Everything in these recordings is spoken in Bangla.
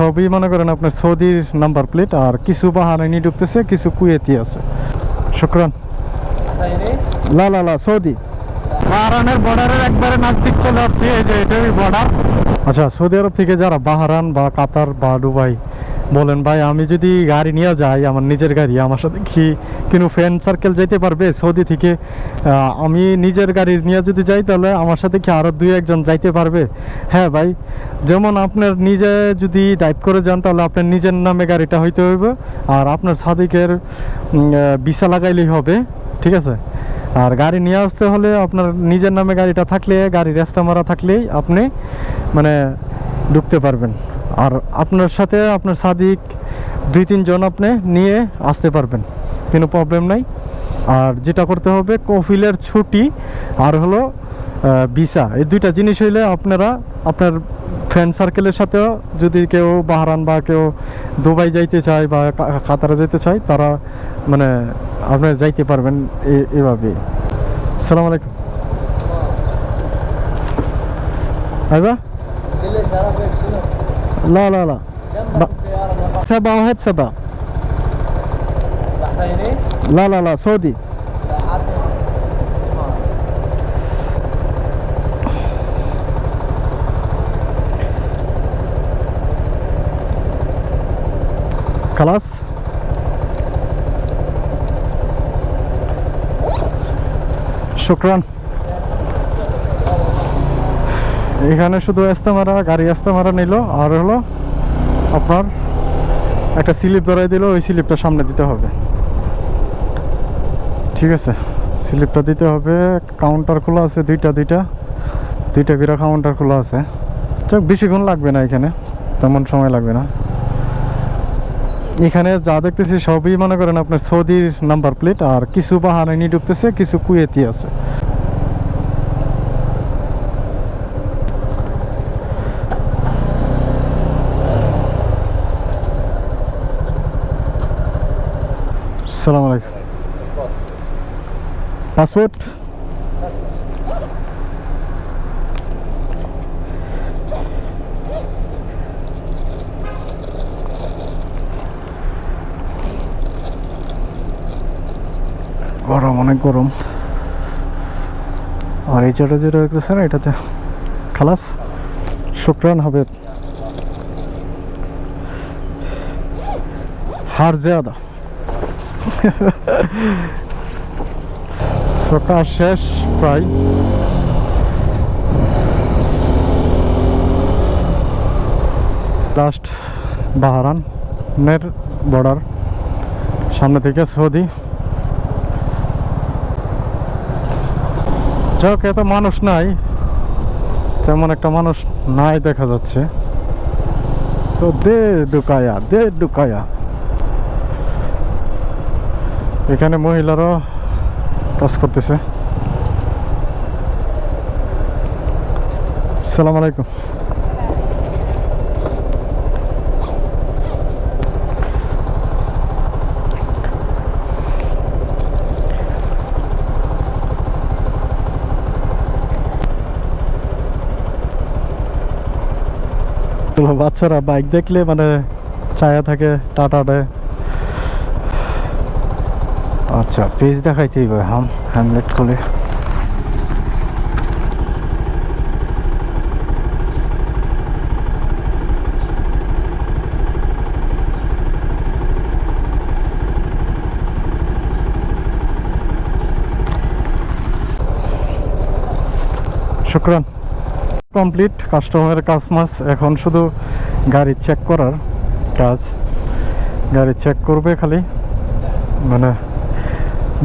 সবই মনে করেন আপনার সৌদির নাম্বার প্লেট আর কিছু বাহারাইনি ঢুকতেছে, কিছু কুয়েতি আছে। শুক্রান। লা লা লা, সৌদি। বাহারানের বর্ডারের একবারে নাজদিক চলে আসছি, এই যে এটাই বর্ডার আচ্ছা সৌদি আরব থেকে যারা বাহারান বা কাতার বা দুবাই বলেন, ভাই, আমি যদি গাড়ি নিয়ে যাই, আমার নিজের গাড়ি, আমার সাথে কি কিন্তু ফ্রেন্ড সার্কেল যাইতে পারবে সৌদি থেকে? আমি নিজের গাড়ি নিয়ে যদি যাই, তাহলে আমার সাথে কি আরও দুই একজন যাইতে পারবে? হ্যাঁ ভাই, যেমন আপনার নিজে যদি ড্রাইভ করে যান, তাহলে আপনার নিজের নামে গাড়িটা হইতে হইবে, আর আপনার সাদিকের ভিসা লাগাইলেই হবে, ঠিক আছে? আর গাড়ি নিয়ে আসতে হলে আপনার নিজের নামে গাড়িটা থাকলে গাড়ি রাস্তা মারা থাকলেই আপনি মানে ঢুকতে পারবেন। আর আপনার সাথে আপনার সাদিক দুই তিনজন আপনি নিয়ে আসতে পারবেন। কোনো প্রবলেম নাই। আর যেটা করতে হবে, কফিলের ছুটি আর হলো ভিসা। এই দুইটা জিনিস হইলে আপনারা, আপনার ফ্রেন্ড সার্কেলের সাথেও যদি কেউ বাহারান বা কেউ দুবাই যাইতে চায় বা কাতারে যেতে চায়, তারা মানে আপনারা যাইতে পারবেন এভাবেই। সালাম আলাইকুম। আইবা لا لا لا. سبعة واحد سبعة. لا لا لا سودي خلاص. شكرا. এখানে শুধু এস্তেমারা, গাড়ি এস্তেমারা নিল, আর হলো আপনার একটা স্লিপ ধরাই দিল, ওই স্লিপটা সামনে দিতে হবে। ঠিক আছে, স্লিপটা দিতে হবে কাউন্টার খোলা আছে দুইটা দুইটা দুইটা বিরা কাউন্টার খোলা আছে। যাক বেশিক্ষণ লাগবে না এখানে, তেমন সময় লাগবে না। এখানে যা দেখতেছি সবই মনে করেন আপনার সৌদির নাম্বার প্লেট আর কিছু বাহারানি ঢুকতেছে, কিছু কুয়েতি আছে। সালাম আলাইকুম। পাসপোর্ট? গরম, অনেক গরম। আর এই যেটা যেটা দেখতেছেন, এটাতে খালাস। শুক্রান হবে। হার জ্যাদা। সকাল শেষ প্রায় লাস্ট বাহারানের বর্ডার সামনে থেকে সৌদি। যাক, এত মানুষ নাই। তেমন একটা মানুষ নাই দেখা যাচ্ছে। সো দে ডুকায়া দে ডুকায়া এখানে মহিলারাও কাজ করতেছে। সালাম আলাইকুম। বাচ্চারা বাইক দেখলে মানে ছায়া থাকে টাটা দেয়। আচ্ছা পেজ দেখাইতেই হবে, হাম হ্যামলেট খুলে। শুক্রান। কমপ্লিট কাস্টমারের কাজ মাস এখন শুধু গাড়ি চেক করার কাজ। গাড়ি চেক করবে খালি মানে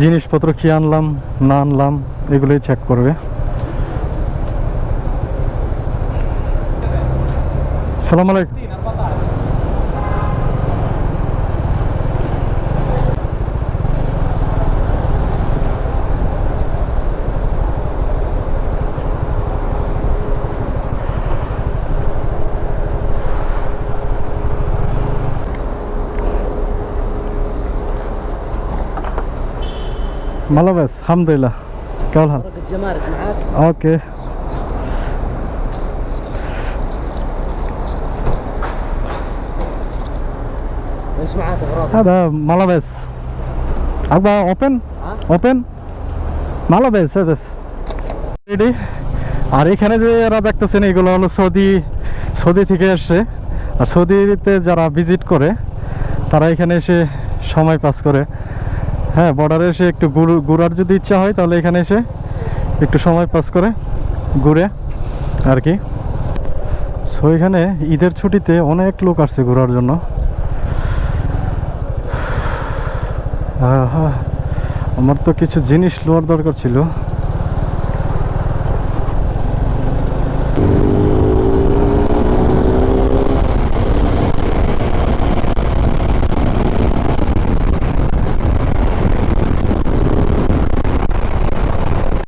জিনিসপত্র কি আনলাম না আনলাম এগুলোই চেক করবে। সালাম আলাইকুম। ভালো বেশ আলহামদুলিল্লাহ কেমন হাল فرق الجمارك معاك ওকে ايش معك اغراض؟ هذا ملابس أبغى اوبن ها؟ ওপেন মালাবেস বেস রেডি আর এখানে যে এরা দেখতেছেন এগুলো হলো সৌদি সৌদি থেকে আসছে আর সৌদিতে যারা ভিজিট করে তারা এখানে এসে সময় পাস করে হ্যাঁ বর্ডারে এসে একটু ঘুরার যদি ইচ্ছা হয়, তাহলে এখানে এসে একটু সময় পাস করে ঘুরে আর কি। সো এখানে ঈদের ছুটিতে অনেক লোক আসছে ঘোরার জন্য। আমার তো কিছু জিনিস লোয়ার দরকার ছিল।